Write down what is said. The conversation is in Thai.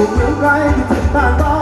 อยู่เมืองไกลที่เจ็บตานร้อง